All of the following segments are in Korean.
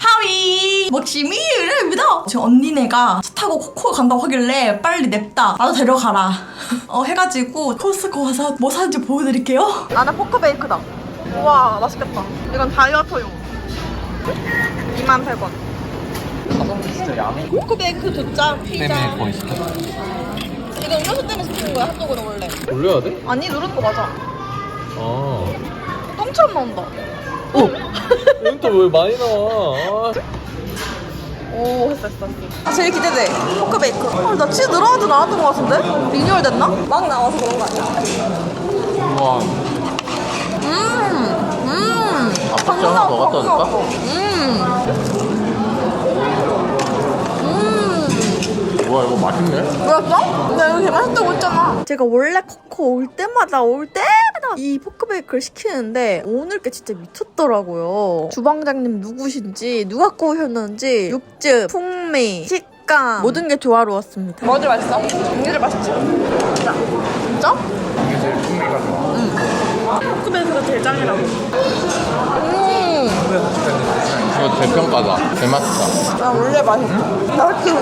하위! 먹심이 의뢰입니다. 지금 언니네가 차 타고 코코 간다고 하길래 빨리 냅다. 나도 데려가라. 어 해가지고 코스코 가서 뭐 사는지 보여드릴게요. 나는 포크베이크다. 우와 맛있겠다. 이건 다이어트용. 21,100원 가성비 진짜 양이 포크베이크 두짜 피자 때문에 거의 시켜. 이거 음료수 때문에 시키는 거야 핫도그는 원래 올려야 돼? 아니 누르는 거 맞아 아. 똥처럼 나온다 오! 여기 또왜 많이 나와? 아. 오 했어 했어 아 제일 기대돼 포크베이크 어, 나 치즈 늘어나지 않았던 것 같은데? 리뉴얼 됐나? 막 나와서 그런 거 아니야? 우와. 음, 음. 아, 박지 갖다 줄까? 음. 음. 우 와, 이거 맛있네? 뭐였어? 나 이거 개맛있다고 했잖아. 제가 원래 코코 올 때마다 올 때마다 이 포크베이크를 시키는데 오늘 게 진짜 미쳤더라고요. 주방장님 누구신지 누가 구우셨는지 육즙, 풍미, 식감 모든 게 조화로웠습니다. 제일 맛있어? 이게 제일 맛있지. 진짜? 진짜? 이게 제일 풍미가 좋아. 포크베이크가 제일 짱이라고. 음. 이거 대평가다. 개맛있다. 나 원래 맛있어. 맛있지,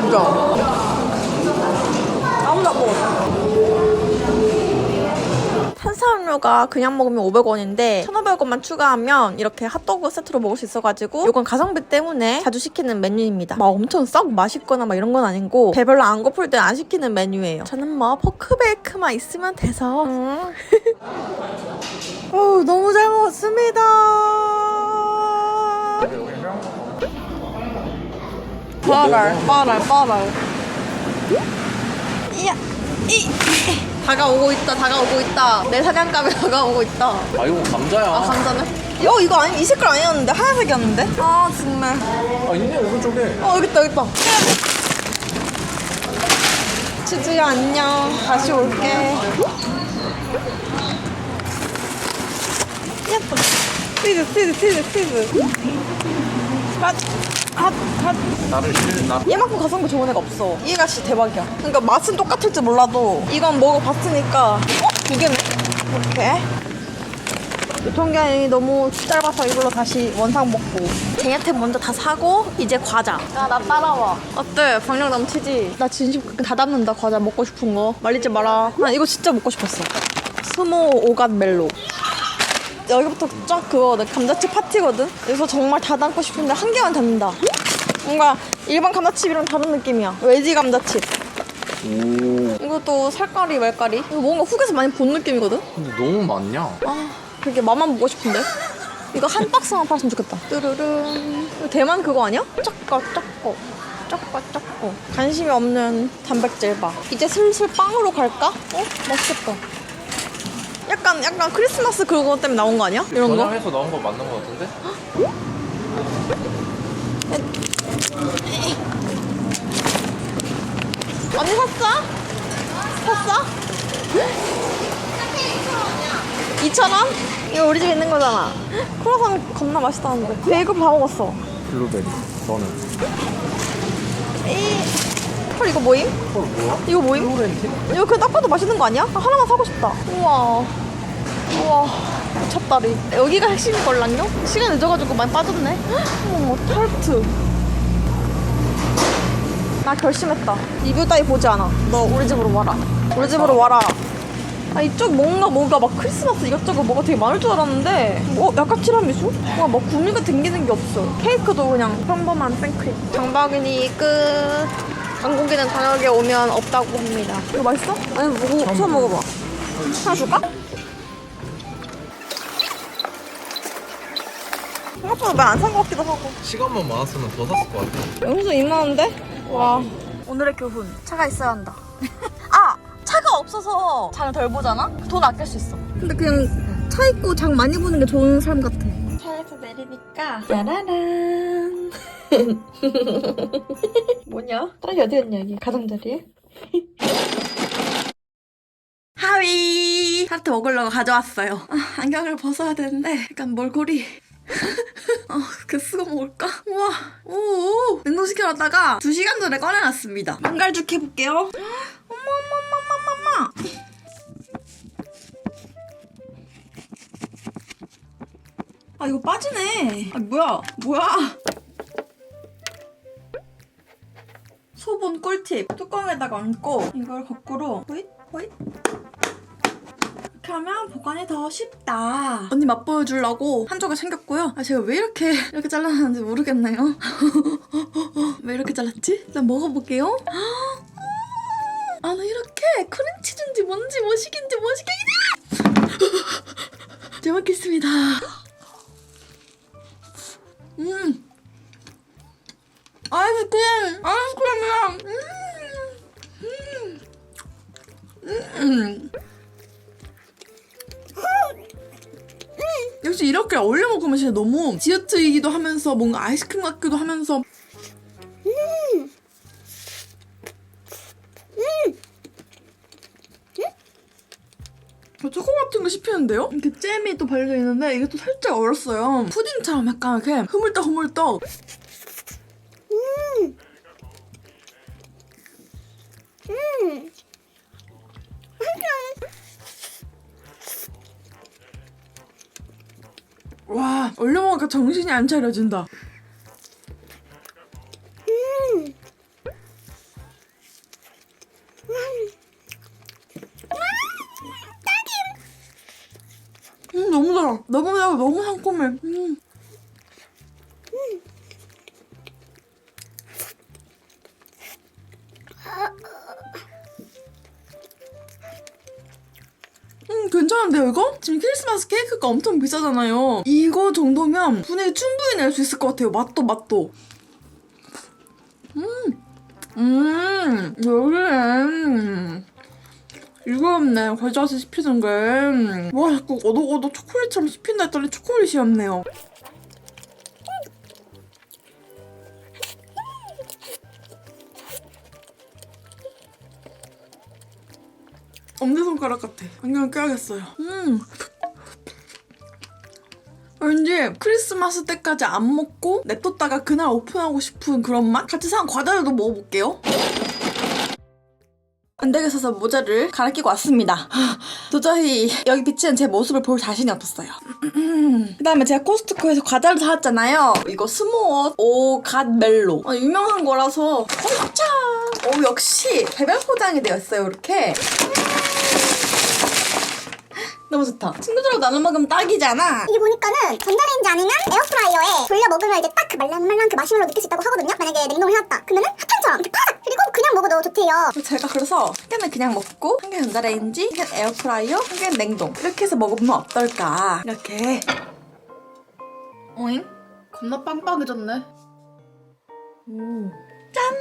탄수화물가 그냥 먹으면 500원인데 1,500원만 추가하면 이렇게 핫도그 세트로 먹을 수 있어가지고 이건 가성비 때문에 자주 시키는 메뉴입니다. 막 엄청 썩 맛있거나 막 이런 건 아니고 배 별로 안 고플 때 안 시키는 메뉴예요. 저는 뭐 포크베이크만 있으면 돼서 음. 어우, 너무 잘 먹었습니다. 빠랄 빠랄 빠랄 이야 이 다가오고 있다 다가오고 있다. 내 사냥감이 다가오고 있다. 아, 이거 감자야. 아 감자네? 어 이거 아니 이 색깔 아니었는데? 하얀색이었는데? 아 정말. 아, 있네, 오른쪽에. 어 여기 있다 여기 있다. 치즈야 안녕. 다시 올게. 예뻐. 치즈 치즈 치즈 치즈. 핫 핫 핫 나를 실, 나. 얘만큼 가성비 좋은 애가 없어. 얘가 진짜 대박이야. 그러니까 맛은 똑같을지 몰라도 이건 먹어봤으니까 어? 두 개네? 이렇게. 유통기한이 너무 짧아서 이걸로 다시 원상 먹고 쟤한테 먼저 다 사고 이제 과자 야나 따라와 어때? 방력 넘치지? 나 진심 다 담는다 과자 먹고 싶은 거 말리지 마라 나 이거 진짜 먹고 싶었어 스모 오갓 멜로 여기부터 쫙 그거거든 감자칩 파티거든? 여기서 정말 다 담고 싶은데 한 개만 담는다. 뭔가 일반 감자칩이랑 다른 느낌이야. 외지 감자칩. 오. 이것도 살까리 말까리 이거 뭔가 훅에서 많이 본 느낌이거든? 근데 너무 많냐? 아 그렇게 맛만 보고 싶은데? 이거 한 박스만 팔았으면 좋겠다. 이거 대만 그거 아니야? 쪼꼬 쪼꼬 쪼꼬 쪼꼬 관심이 없는 단백질 바. 이제 슬슬 빵으로 갈까? 어? 맛있겠다 약간 약간 크리스마스 그거 때문에 나온 거 아니야? 이런 거? 전화해서 나온 거 맞는 거 같은데? 언니 샀어? 샀어? 2,000원? 이거 우리 집에 있는 거잖아 크로상 겁나 맛있다는데 베이글 다 먹었어 블루베리. 너는? 이... 헐 이거 뭐임? 헐, 뭐야? 이거 뭐임? 오렌지? 이거 그냥 딱 봐도 맛있는 거 아니야? 아, 하나만 사고 싶다 우와 우와 미쳤다리 여기가 핵심이걸랑요? 시간 늦어가지고 많이 빠졌네 어머 타르트 나 결심했다 리뷰 따위 보지 않아 너 우리 집으로 와라 우리 집으로 와라 아 이쪽 뭔가 뭔가 막 크리스마스 이것저것 뭐가 되게 많을 줄 알았는데 뭐 약간 티라미수? 뭔가 막 구미가 댕기는 게 없어 케이크도 그냥 평범한 생크림 장바구니 끝 한국에는 저녁에 오면 없다고 합니다 이거 맛있어? 아니 먹어 처음 먹어봐 하나 줄까? 생각보다 많이 안산 것 같기도 하고 시간만 많았으면 더 샀을 것 같아. 영수 이만한데? 와 오늘의 교훈 차가 있어야 한다 아! 차가 없어서 장을 덜 보잖아? 돈 아낄 수 있어 근데 그냥 차 있고 장 많이 보는 게 좋은 삶 같아 차에서 내리니까 짜라란 뭐냐? 딸기 어디 갔냐 여기 가장자리에? 하위 타르트 먹으려고 가져왔어요 아, 안경을 벗어야 되는데 약간 몰골이 아, 그 쓰고 먹을까? 우와, 오, 냉동시켜놨다가 2시간 전에 꺼내놨습니다. 망갈죽 해볼게요. 어머, 어머, 어머, 어머, 어머. 아, 이거 빠지네. 아, 뭐야, 뭐야. 소본 꿀팁. 뚜껑에다가 얹고 이걸 거꾸로 호잇, 호잇. 이렇게 하면 보관이 더 쉽다. 언니 맛보여주려고 한 조각 챙겼고요. 아, 제가 왜 이렇게, 이렇게 잘라놨는지 모르겠네요. 왜 이렇게 잘랐지? 일단 먹어볼게요. 아, 나 이렇게 크림치즈인지 뭔지 뭐시긴지 뭐시긴지. 잘 먹겠습니다. 음. 아이스크림! 아이스크림이야! 음. 음. 음. 역시 이렇게 어울려 먹으면 진짜 너무 디저트이기도 하면서 뭔가 아이스크림 같기도 하면서 어, 초코 같은 거 씹히는데요? 이렇게 잼이 또 발려져 있는데 이게 또 살짝 얼었어요. 푸딩처럼 약간 이렇게 흐물떡 흐물떡. 와, 얼려 먹으니까 정신이 안 차려진다. 음, 달아. 너무 달고 너무 상콤해. 음. 음, 괜찮은데요, 이거? 지금 크리스마스 케이크가 엄청 비싸잖아요. 이거 정도면 분위기 충분히 낼 수 있을 것 같아요. 맛도, 맛도. 음, 음, 여기에. 이거 없네. 과자에서 씹히는 게. 와, 자꾸 오독오독 초콜릿처럼 씹힌다 했더니 초콜릿이 없네요. 엄지손가락 같아. 안경 껴야겠어요. 음. 왠지 크리스마스 때까지 안 먹고 냅뒀다가 그날 오픈하고 싶은 그런 맛? 같이 산 과자들도 먹어볼게요. 안되게 서서 모자를 갈아 끼고 왔습니다. 도저히 여기 비치는 제 모습을 볼 자신이 없었어요. 그 다음에 제가 코스트코에서 과자를 사왔잖아요. 이거 스모어 오갓 멜로. 어, 유명한 거라서 엄청! 오, 역시 개별 포장이 되어 있어요, 이렇게. 너무 좋다. 친구들하고 나눠 먹으면 딱이잖아. 이게 보니까는 전자레인지 아니면 에어프라이어에 돌려 먹으면 이제 딱 그 말랑말랑 그 마시멜로 느낄 수 있다고 하거든요. 만약에 냉동을 해놨다. 그러면은 핫한처럼 이렇게 파삭! 그리고 그냥 먹어도 좋대요. 제가 그래서 한 개는 그냥 먹고 한 개는 전자레인지, 한 개는 에어프라이어, 한 개는 냉동 이렇게 해서 먹으면 어떨까 이렇게 오잉? 겁나 빵빵해졌네 오. 짠!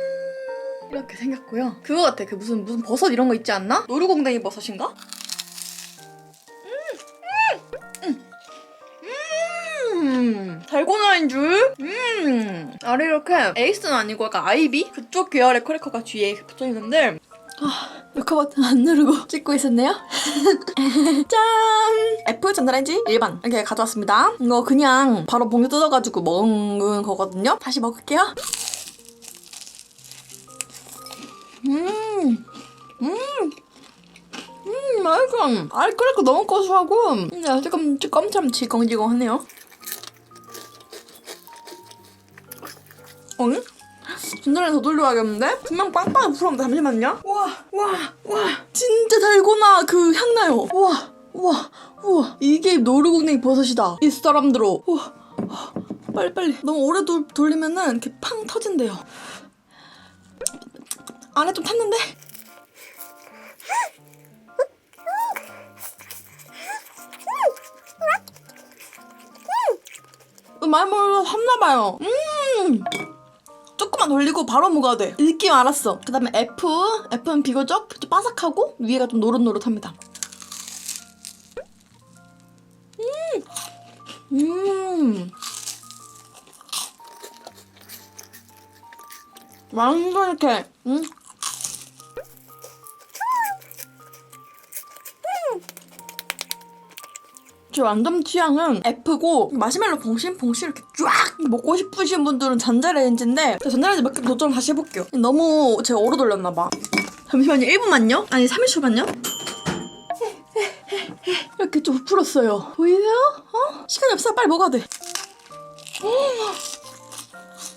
이렇게 생겼고요 그거 같아 그 무슨 무슨 버섯 이런 거 있지 않나? 노루공댕이 버섯인가? 음! 음! 달고나인 줄? 음! 아래 이렇게 에이스는 아니고 약간 아이비? 그쪽 계열의 크래커가 뒤에 붙어 있는데 아, 녹화 버튼 안 누르고 찍고 있었네요. 짠! 애플 전자레인지 일반 이렇게 가져왔습니다. 이거 그냥 바로 봉지 뜯어가지고 먹은 거거든요. 다시 먹을게요. 음, 음, 음, 맛있어. 알크래커 너무 고소하고, 근데 조금 껌참 지공지공하네요. 응? 전자레인지 더 돌려야겠는데? 분명 빵빵히 풀었는데 잠시만요. 와, 와, 와. 진짜 달고나 그 향나요. 와, 와, 우와. 이게 노루궁뎅이 버섯이다. 이 사람들어. 우와. 빨리 빨리. 너무 오래 돌, 돌리면은 이렇게 팡 터진대요. 안에 좀 탔는데? 음, 많이 먹어서 탔나봐요. 음! 조금만 돌리고 바로 먹어야 돼. 느낌 알았어. 그 다음에 F. F는 비교적 좀 바삭하고 위에가 좀 노릇노릇합니다. 음! 음! 완전 이렇게, 음? 제 완전 취향은 F고 마시멜로 봉신봉신 이렇게 쫙 먹고 싶으신 분들은 전자레인지인데 저 전자레인지 몇 개 도전 다시 해볼게요. 너무 제가 오래 돌렸나봐. 잠시만요. 1분만요. 아니 30초만요. 이렇게 좀 부풀었어요. 보이세요? 어? 시간이 없어. 빨리 먹어야 돼.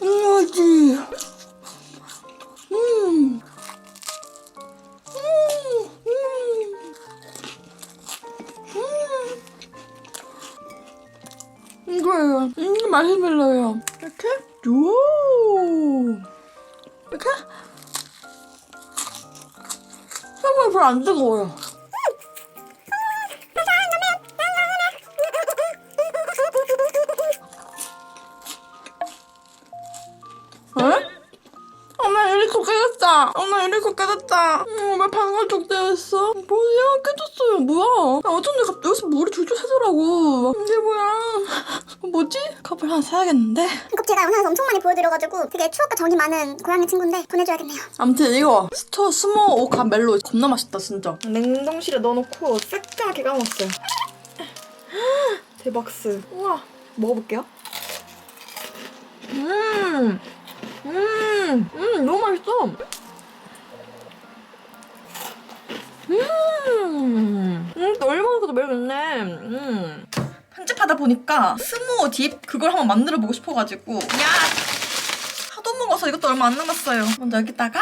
음, 맛지. 음. 이거예요. 이게 마시멜로예요. 이렇게? 오. 이렇게? 생각보다 별로 안 뜨거워요. 깨졌다. 엄마 유리컵 깨졌다. 음, 왜 방울 족대였어? 뭐야 깨졌어요. 뭐야? 아, 어쩐지 갑자기 여기서 물이 줄줄 새더라고. 이게 뭐야? 뭐지? 컵을 하나 사야겠는데? 이거 제가 영상에서 엄청 많이 보여드려가지고 되게 추억과 정이 많은 고양이 친구인데 보내줘야겠네요. 아무튼 이거 스토어 스모 오감 멜로 겁나 맛있다 진짜. 냉동실에 넣어놓고 새까맣게 감았어요. 대박스. 우와 먹어볼게요. 음, 음, 음 너무 맛있어. 하다 보니까 스모 딥 그걸 한번 만들어 보고 싶어가지고 야 하도 먹어서 이것도 얼마 안 남았어요. 먼저 여기다가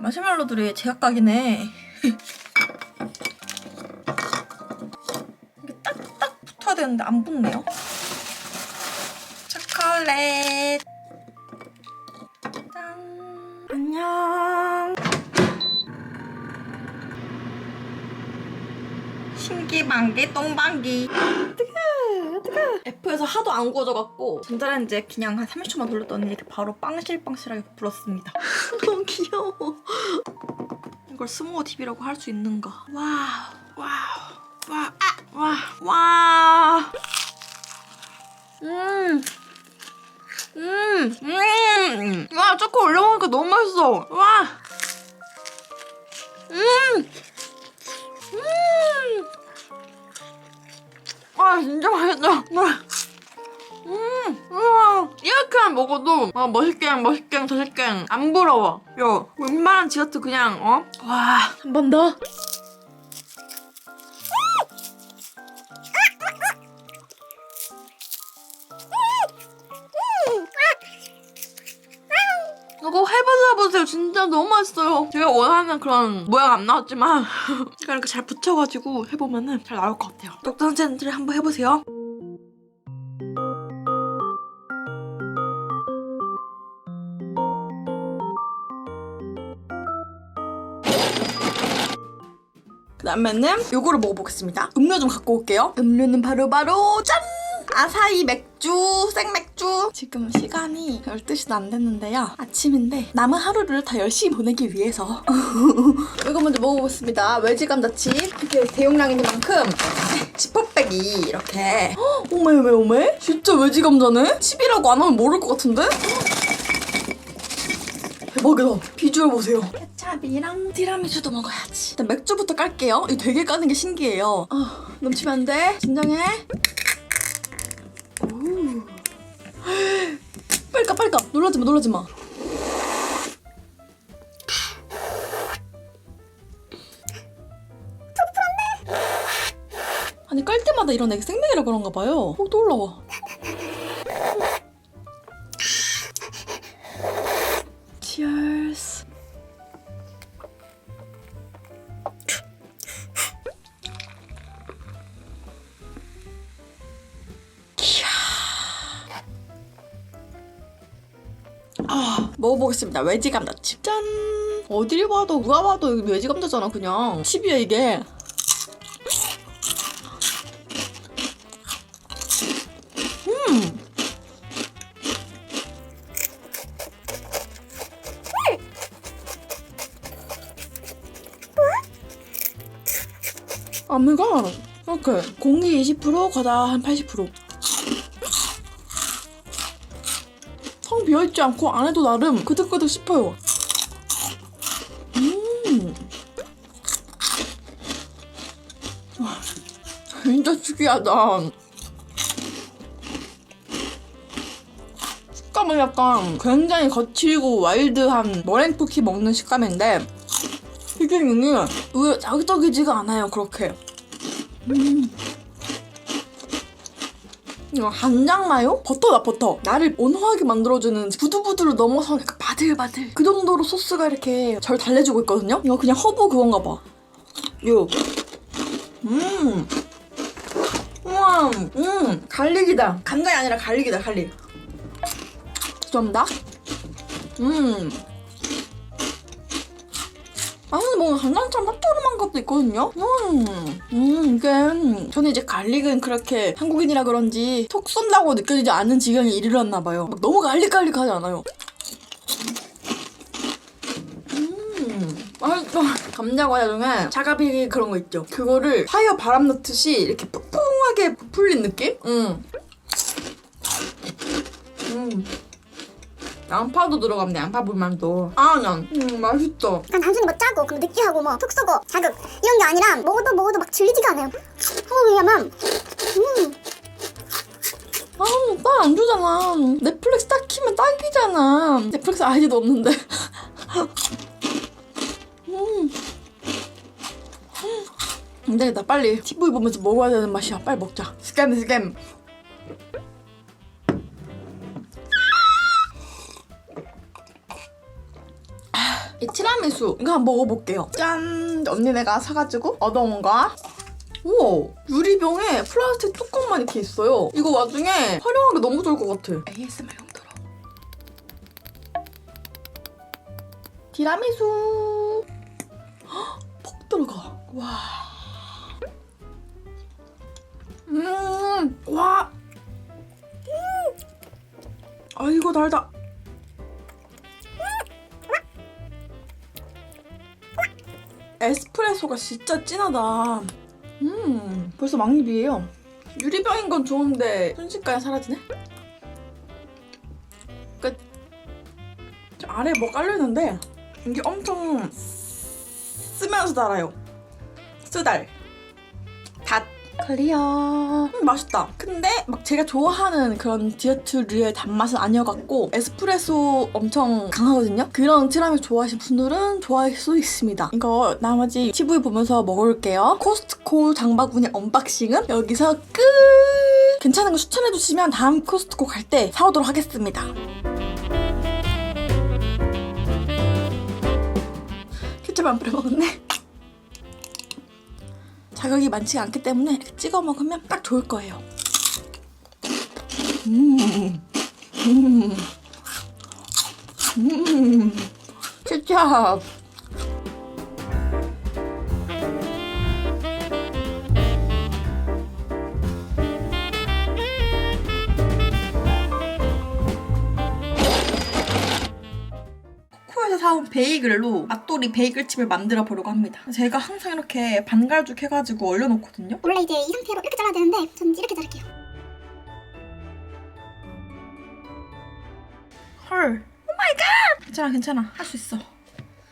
마시멜로들이 제각각이네. 이게 딱딱 붙어야 되는데 안 붙네요. 초콜릿. 신기방기 똥방기. 어떡해 어떡해. F에서 하도 안 구워져갖고 전자레인지에 그냥 한 30초만 돌렸더니 이렇게 바로 빵실빵실하게 불었습니다. 너무 귀여워. 이걸 스모어 팁이라고 할 수 있는가? 와우, 와우, 와, 아, 와, 와. 음, 음, 음. 와, 초코 올려 먹으니까 너무 맛있어. 와, 음, 음. 와, 진짜 맛있다. 와. 음, 우와. 이렇게만 먹어도 아, 멋있게 멋있게 맛있게 안 부러워. 야, 웬만한 디저트 그냥 어? 와, 한 번 더. 진짜 너무 맛있어요. 제가 원하는 그런 모양 안 나왔지만 제가 이렇게 잘 붙여가지고 해보면은 잘 나올 것 같아요. 독전 젠틀 한번 해보세요. 그 다음에는 요거를 먹어보겠습니다. 음료 좀 갖고 올게요. 음료는 바로 바로 짠! 아사히 맥주, 생맥주. 지금 시간이 12시도 안 됐는데요. 아침인데 남은 하루를 다 열심히 보내기 위해서 이거 먼저 먹어보겠습니다. 외지 감자칩. 이렇게 대용량이니만큼 지퍼백이 이렇게 헉, 오메 오메 오메? 진짜 외지 감자네? 칩이라고 안 하면 모를 것 같은데? 대박이다. 비주얼 보세요. 케찹이랑 티라미수도 먹어야지. 일단 맥주부터 깔게요. 이거 되게 까는 게 신기해요. 아, 넘치면 안 돼. 진정해. 오. 빨리 까, 빨리 까. 놀라지 마, 놀라지 마. 아니 깔 때마다 이런 애기 생맥이라 그런가 봐요. 어, 또 올라와. 먹어보겠습니다. 외지 감자 칩. 짠! 어딜 봐도 누가 봐도 이거 외지 감자잖아, 그냥. 칩이야, 이게. 음! 안무가 이렇게 공기 20% 과다 한 80%. 비어있지 않고 안에도 나름 그득그득 싶어요. 음. 와, 진짜 특이하다. 식감은 약간 굉장히 거칠고 와일드한 머랭 쿠키 먹는 식감인데 튀김이 의외로 자극적이지가 않아요 그렇게 음. 이거 간장 마요? 버터다 버터 나를 온화하게 만들어주는 부들부들을 넘어서 약간 바들바들 그 정도로 소스가 이렇게 잘 달래주고 있거든요 이거 그냥 허브 그건가 봐 요. 음. 우와. 음. 갈릭이다. 간장이 아니라 갈릭이다, 갈릭. 죄송합니다. 음. 아, 근데 뭔가 간장처럼 짭조름한 것도 있거든요? 음. 음, 이게, 저는 이제 갈릭은 그렇게 한국인이라 그런지 톡 쏜다고 느껴지지 않는 지경에 이르렀나 봐요. 막 너무 갈릭갈릭하지 않아요. 음, 맛있어. 감자 과자 중에 자가비 그런 거 있죠. 그거를 파이어 바람 넣듯이 이렇게 퐁퐁하게 부풀린 느낌? 음. 음. 양파도 들어갔네, 양파 불만도. 아, 난, 음, 맛있어. 그냥 단순히 뭐 짜고 그럼 느끼하고 뭐 톡 쏘고 자극 이런 게 아니라 먹어도 먹어도 막 질리지가 않아요 어 왜냐면 음 아, 딸안 주잖아. 넷플릭스 딱 키면 딱이잖아. 넷플릭스 아이디도 없는데. 음. 근데 나 빨리 TV 보면서 먹어야 되는 맛이야. 빨리 먹자. 스캠 스캠. 이 티라미수 이거 한번 먹어볼게요. 짠! 언니 내가 사가지고 얻어온 거. 우와 유리병에 플라스틱 뚜껑만 이렇게 있어요 이거 나중에 활용하기 너무 좋을 것 같아 ASMR 형 들어 티라미수 헉, 퍽 들어가 와 음, 와. 음. 아, 이거 달다. 에스프레소가 진짜 진하다. 음, 벌써 막립이에요. 유리병인 건 좋은데 순식간에 사라지네? 끝. 저 아래 뭐 깔려있는데 이게 엄청 쓰면서 달아요. 쓰달. 닷. 클리어. 음, 맛있다. 근데 막 제가 좋아하는 그런 디저트류의 단맛은 아니어갖고 에스프레소 엄청 강하거든요? 그런 티라미수 좋아하시는 분들은 좋아할 수 있습니다. 이거 나머지 TV 보면서 먹을게요. 코스트코 장바구니 언박싱은 여기서 끝! 괜찮은 거 추천해주시면 다음 코스트코 갈 때 사오도록 하겠습니다. 케첩 안 뿌려 먹었네. 자극이 많지가 않기 때문에 찍어 먹으면 딱 좋을 거예요. 음, 음, 음, 케첩. 사온 베이글로 맛돌이 베이글칩을 만들어 보려고 합니다. 제가 항상 이렇게 반갈죽 해가지고 얼려놓거든요. 원래 이제 이 상태로 이렇게 잘라야 되는데 저는 이렇게 자를게요 헐. 오 마이 갓! 괜찮아, 괜찮아. 할 수 있어.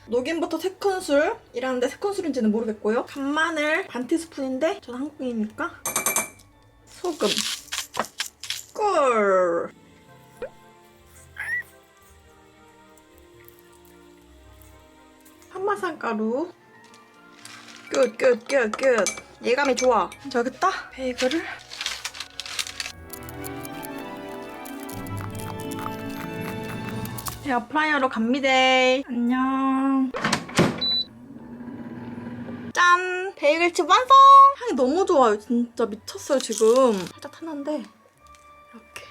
녹인버터 3큰술. 이라는데 3큰술인지는 모르겠고요. 간마늘 반 티스푼인데 저는 한국인이니까. 소금. 꿀. 한마산가루. 끝, 끝, 끝, 끝. 예감이 좋아. 자, 여기다 베이글을 에어프라이어로 갑니다. 안녕. 짠! 베이글칩 완성! 향이 너무 좋아요. 진짜 미쳤어요, 지금. 살짝 타는데, 이렇게.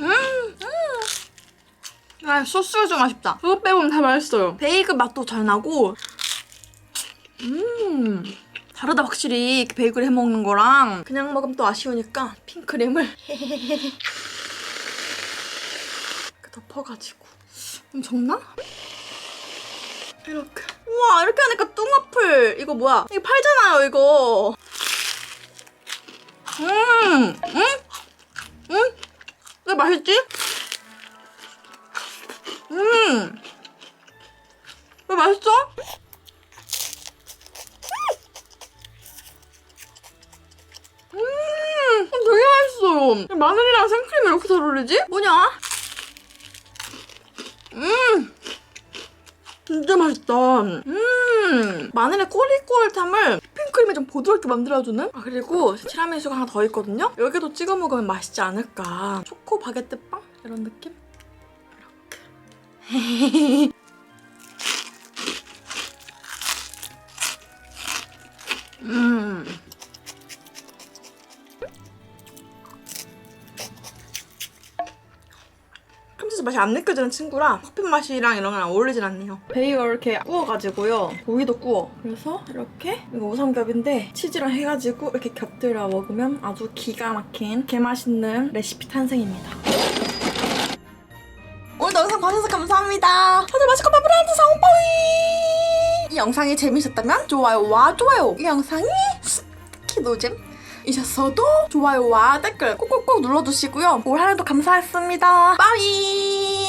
음! 음! 아, 소스가 좀 아쉽다. 그거 빼고는 다 맛있어요. 베이글 맛도 잘 나고, 음! 다르다, 확실히. 베이글 해 먹는 거랑 그냥 먹으면 또 아쉬우니까 핑크림을 덮어가지고 좀 적나? 이렇게 우와 이렇게 하니까 뚱어플 이거 뭐야 이거 팔잖아요 이거 음! 음? 음? 왜 맛있지? 음! 왜 맛있어? 음! 되게 맛있어요 마늘이랑 생크림이 이렇게 잘 어울리지? 뭐냐? 음! 진짜 맛있다. 음! 마늘의 꼬릿꼬릿함을 핑크림이 좀 부드럽게 만들어주는? 아, 그리고 티라미수가 하나 더 있거든요? 여기도 찍어 먹으면 맛있지 않을까. 초코 바게트 빵? 이런 느낌? 음. 크림치즈 맛이 안 느껴지는 친구라 커피 맛이랑 이런 거랑 어울리진 않네요. 베이가 이렇게 구워가지고요. 고기도 구워. 그래서 이렇게 이거 우삼겹인데 치즈랑 해가지고 이렇게 곁들여 먹으면 아주 기가 막힌 개맛있는 레시피 탄생입니다. 감사합니다. 다들 맛있게 밥을 하는 상빠이 이 영상이 재밌었다면 좋아요와 좋아요. 이 영상이 스키 노잼 이셨어도 좋아요와 댓글 꼭꼭꼭 눌러주시고요. 올 한해도 감사했습니다. 빠이